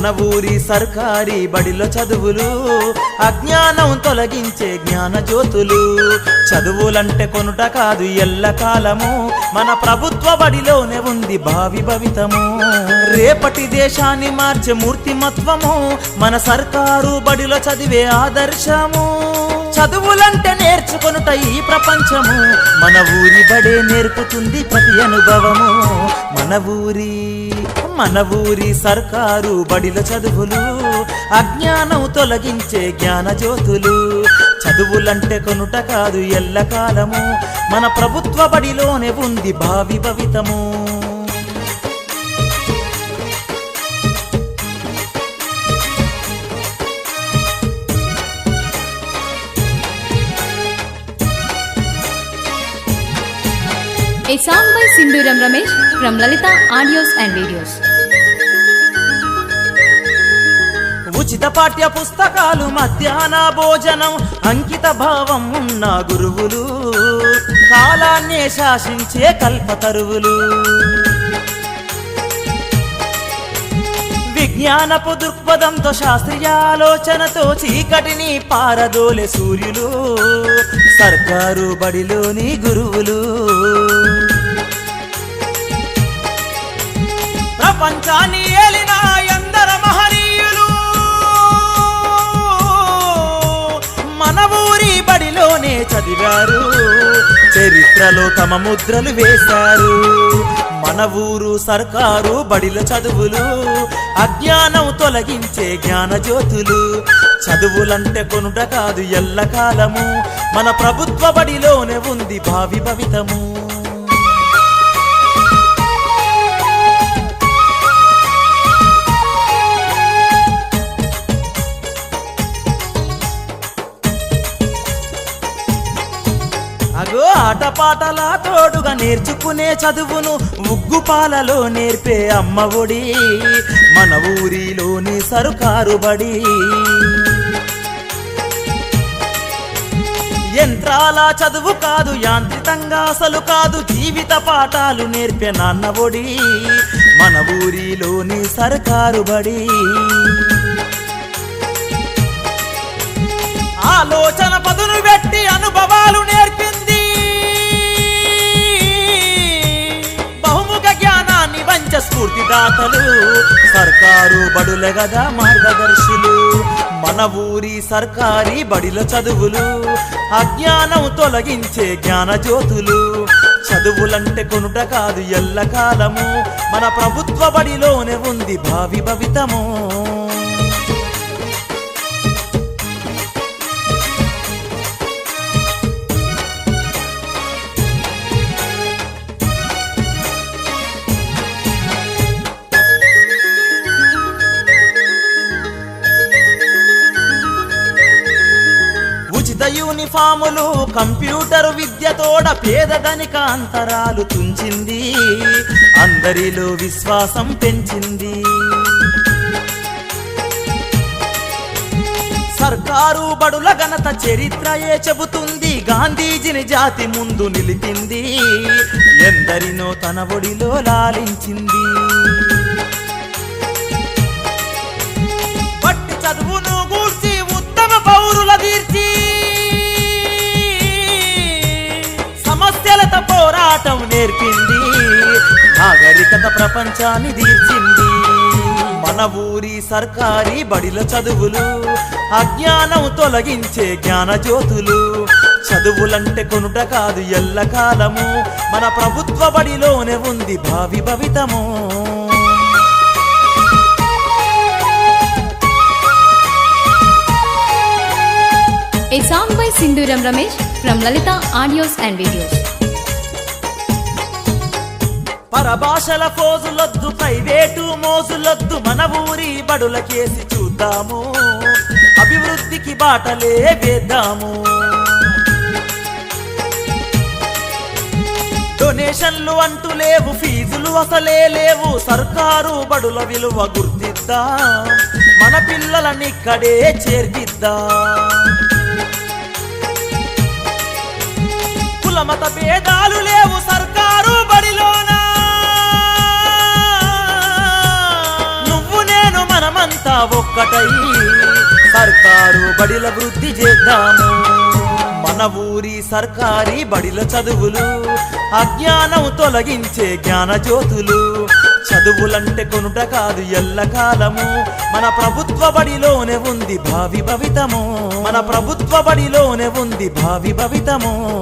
మన ఊరి సర్కారీ బడిలో చదువులు అజ్ఞానం తొలగించే జ్ఞాన జ్యోతులు. చదువులంటే కొనుట కాదు ఎల్లకాలము మన ప్రభుత్వ బడిలోనే ఉంది భావి భవితము. రేపటి దేశాన్ని మార్చే మూర్తిమత్వము మన సర్కారు బడిలో చదివే ఆదర్శము. చదువులంటే నేర్చుకొనుట ఈ ప్రపంచము మన ఊరి బడే నేర్పుతుంది ప్రతి అనుభవము. మన ఊరి మన ఊరి సర్కారు బడిలో చదువులు అజ్ఞానం తొలగించే జ్ఞాన జ్యోతులు చదువులంటే కొనుట కాదు ఎల్లకాలము మన ప్రభుత్వ బడిలోనే ఉంది భావి భవితము A song by Sinduram Ramesh from Lalita Audios and Videos. ఉచిత పాఠ్య పుస్తకాలు మధ్యాహ్న భోజనం అంకిత భావం ఉన్న గురువులు కాలాన్నే శాసించే కల్పతరువులు విజ్ఞానపు దృక్పథంతో శాస్త్రీయ ఆలోచనతో చీకటిని పారదోలే సూర్యులు సర్కారు బడిలోని గురువులు. ప్రపంచాన్ని చదివారు. చరిత్రలో తమ ముద్రలు వేశారు. మన ఊరు సర్కారు బడిలో చదువులు అజ్ఞానం తొలగించే జ్ఞాన జ్యోతులు. చదువులంటే కొనుట కాదు ఎల్లకాలము. మన ప్రభుత్వ బడిలోనే ఉంది భావి భవితము. ఆటపాటల తోడుగా నేర్చుకునే చదువును ఉగ్గుపాలలో నేర్పే అమ్మ ఒడి. మన ఊరిలోని సరుకారు బడి. యంత్రాల చదువు కాదు యాంత్రితంగా అసలు కాదు జీవిత పాఠాలు నేర్పే నాన్న ఒడి. మన ఊరిలోని సర్కారు బడి. ఆలోచన పదును పెట్టి అనుభవాలు నేర్పి దాతలు సర్కారు బడుల గదా మార్గదర్శులు మన ఊరి సర్కారీ బడిలో చదువులు అజ్ఞానం తొలగించే జ్ఞాన జ్యోతులు. చదువులంటే కొనుట కాదు ఎల్లకాలము మన ప్రభుత్వ బడిలోనే ఉంది భావి భవితము. యూనిఫాములు కంప్యూటర్ విద్యతోడ పేదధనిక అంతరాలు తుంచింది. అందరిలో విశ్వాసం పెంచింది. సర్కారు బడుల ఘనత చరిత్రయే చెబుతుంది. గాంధీజీని జాతి ముందు నిలిపింది. ఎందరినో తన ఒడిలో లాలించింది. పాఠం నేర్పింది. నాగరికత ప్రపంచాన్ని తీర్చింది. మన ఊరి సర్కారీ బడిలో చదువులు అజ్ఞానం తొలగించే జ్ఞాన జ్యోతులు. చదువులంటే కొనుట కాదు ఎల్లకాలము. మన ప్రభుత్వ బడిలోనే ఉంది భావి భవితము. A song by Sinduram Ramesh from Lalita Audios and Videos. పరభాషల ఫోజులొద్దు ప్రైవేటు మోజులొద్దు మన ఊరి బడులకేసి చూద్దాము. అభివృద్ధికి బాటలే వేద్దాము. డొనేషన్లు అంటూ లేవు ఫీజులు అసలే లేవు సర్కారు బడుల విలువ గుర్తిద్దా. మన పిల్లలని ఇక్కడే కుల కులమత భేదాలు ఒక్కటై సర్కారు బడిల వృద్ధి చేద్దాము. మన ఊరి సర్కారీ బడిల చదువులు అజ్ఞానం తొలగించే జ్ఞాన జ్యోతులు. చదువులంటే కొనుట కాదు ఎల్లకాలము. మన ప్రభుత్వ బడిలోనే ఉంది భావి భవితము. మన ప్రభుత్వ బడిలోనే ఉంది భావి భవితము.